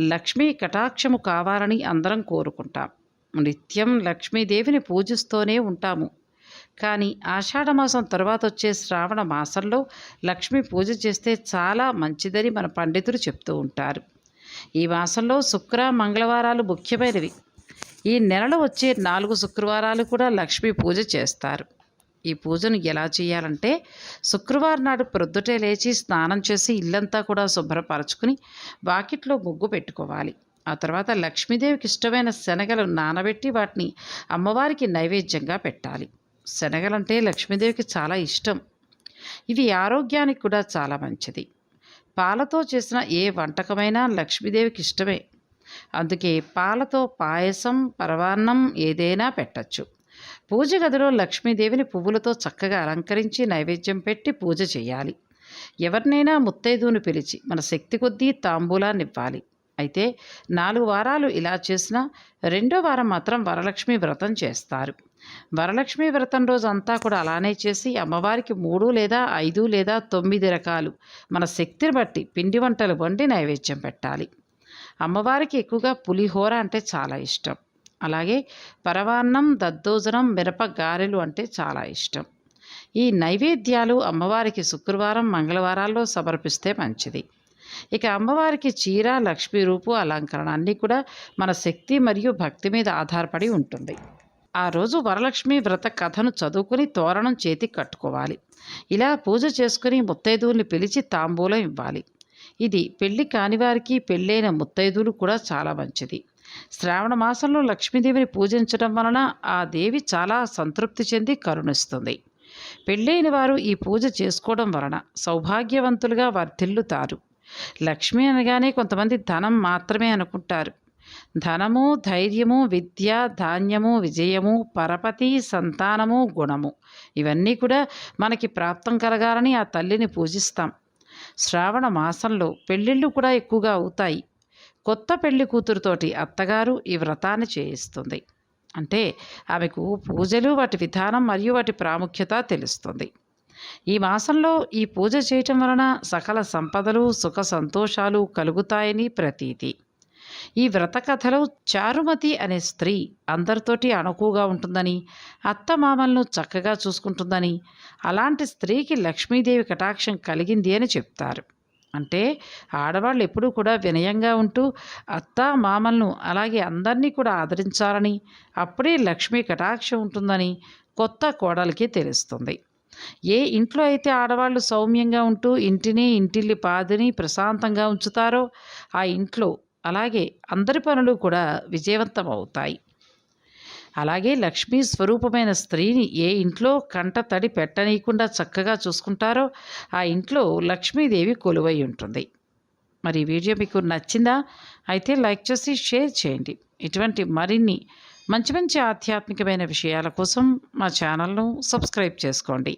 లక్ష్మీ కటాక్షము కావాలని అందరం కోరుకుంటాం. నిత్యం లక్ష్మీదేవిని పూజిస్తూనే ఉంటాము. కానీ ఆషాఢమాసం తర్వాత వచ్చే శ్రావణ మాసంలో లక్ష్మీ పూజ చేస్తే చాలా మంచిదని మన పండితులు చెప్తూ ఉంటారు. ఈ మాసంలో శుక్ర మంగళవారాలు ముఖ్యమైనవి. ఈ నెలలో వచ్చే నాలుగు శుక్రవారాలు కూడా లక్ష్మీ పూజ చేస్తారు. ఈ పూజను ఎలా చేయాలంటే శుక్రవారం నాడు ప్రొద్దుటే లేచి స్నానం చేసి ఇల్లంతా కూడా శుభ్రపరచుకుని వాకిట్లో ముగ్గు పెట్టుకోవాలి. ఆ తర్వాత లక్ష్మీదేవికి ఇష్టమైన శనగలు నానబెట్టి వాటిని అమ్మవారికి నైవేద్యంగా పెట్టాలి. శనగలంటే లక్ష్మీదేవికి చాలా ఇష్టం. ఇవి ఆరోగ్యానికి కూడా చాలా మంచిది. పాలతో చేసిన ఏ వంటకమైనా లక్ష్మీదేవికి ఇష్టమే. అందుకే పాలతో పాయసం పరవాన్నం ఏదైనా పెట్టచ్చు. పూజ గదిలో లక్ష్మీదేవిని పువ్వులతో చక్కగా అలంకరించి నైవేద్యం పెట్టి పూజ చేయాలి. ఎవరినైనా ముత్తైదువును పిలిచి మన శక్తి కొద్దీ తాంబూలాన్ని ఇవ్వాలి అయితే నాలుగు వారాలు ఇలా చేసినా రెండో వారం మాత్రం వరలక్ష్మి వ్రతం చేస్తారు. వరలక్ష్మి వ్రతం రోజు అంతా కూడా అలానే చేసి అమ్మవారికి మూడు లేదా ఐదు లేదా తొమ్మిది రకాలు మన శక్తిని బట్టి పిండి వంటలు వండి నైవేద్యం పెట్టాలి. అమ్మవారికి ఎక్కువగా పులిహోర అంటే చాలా ఇష్టం. అలాగే పరవాన్నం దద్దోజనం మిరప గారెలు అంటే చాలా ఇష్టం. ఈ నైవేద్యాలు అమ్మవారికి శుక్రవారం మంగళవారాల్లో సమర్పిస్తే మంచిది. ఇక అమ్మవారికి చీర లక్ష్మీ రూపు అలంకరణ అన్నీ కూడా మన శక్తి మరియు భక్తి మీద ఆధారపడి ఉంటుంది. ఆ రోజు వరలక్ష్మి వ్రత కథను చదువుకుని తోరణం చేతికి కట్టుకోవాలి. ఇలా పూజ చేసుకుని ముత్తైదువుల్ని పిలిచి తాంబూలం ఇవ్వాలి. ఇది పెళ్ళి కానివారికి పెళ్ళైన ముత్తైదువులు కూడా చాలా మంచిది. శ్రావణ మాసంలో లక్ష్మీదేవిని పూజించడం వలన ఆ దేవి చాలా సంతృప్తి చెంది కరుణిస్తుంది. పెళ్ళైన వారు ఈ పూజ చేసుకోవడం వలన సౌభాగ్యవంతులుగా వర్ధిల్లుతారు లక్ష్మి అనగానే కొంతమంది ధనం మాత్రమే అనుకుంటారు. ధనము ధైర్యము విద్య ధాన్యము విజయము పరపతి సంతానము గుణము ఇవన్నీ కూడా మనకి ప్రాప్తం కలగాలని ఆ తల్లిని పూజిస్తాం. శ్రావణ మాసంలో పెళ్ళిళ్ళు కూడా ఎక్కువగా అవుతాయి. కొత్త పెళ్ళి కూతురుతోటి అత్తగారు ఈ వ్రతాన్ని చేయిస్తుంది. అంటే ఆమెకు పూజలు వాటి విధానం మరియు వాటి ప్రాముఖ్యత తెలుస్తుంది. ఈ మాసంలో ఈ పూజ చేయటం వలన సకల సంపదలు సుఖ సంతోషాలు కలుగుతాయని ప్రతీతి. ఈ వ్రత కథలో చారుమతి అనే స్త్రీ అందరితోటి అణుకుగా ఉంటుందని అత్తమామలను చక్కగా చూసుకుంటుందని అలాంటి స్త్రీకి లక్ష్మీదేవి కటాక్షం కలిగింది అని చెప్తారు. అంటే ఆడవాళ్ళు ఎప్పుడూ కూడా వినయంగా ఉంటూ అత్త మామలను అలాగే అందరినీ కూడా ఆదరించాలని అప్పుడే లక్ష్మీ కటాక్షం ఉంటుందని కొత్త కోడలికి తెలుస్తుంది. ఏ ఇంట్లో అయితే ఆడవాళ్ళు సౌమ్యంగా ఉంటూ ఇంటిని ఇంటిల్లి పాదిని ప్రశాంతంగా ఉంచుతారో ఆ ఇంట్లో అలాగే అందరి పనులు కూడా విజయవంతం అవుతాయి అలాగే లక్ష్మీ స్వరూపమైన స్త్రీని ఏ ఇంట్లో కంట తడి పెట్టనీయకుండా చక్కగా చూసుకుంటారో ఆ ఇంట్లో లక్ష్మీదేవి కొలువై ఉంటుంది. మరి ఈ వీడియో మీకు నచ్చిందా? అయితే లైక్ చేసి షేర్ చేయండి. ఇటువంటి మరిన్ని మంచి మంచి ఆధ్యాత్మికమైన విషయాల కోసం మా ఛానల్ను సబ్స్క్రైబ్ చేసుకోండి.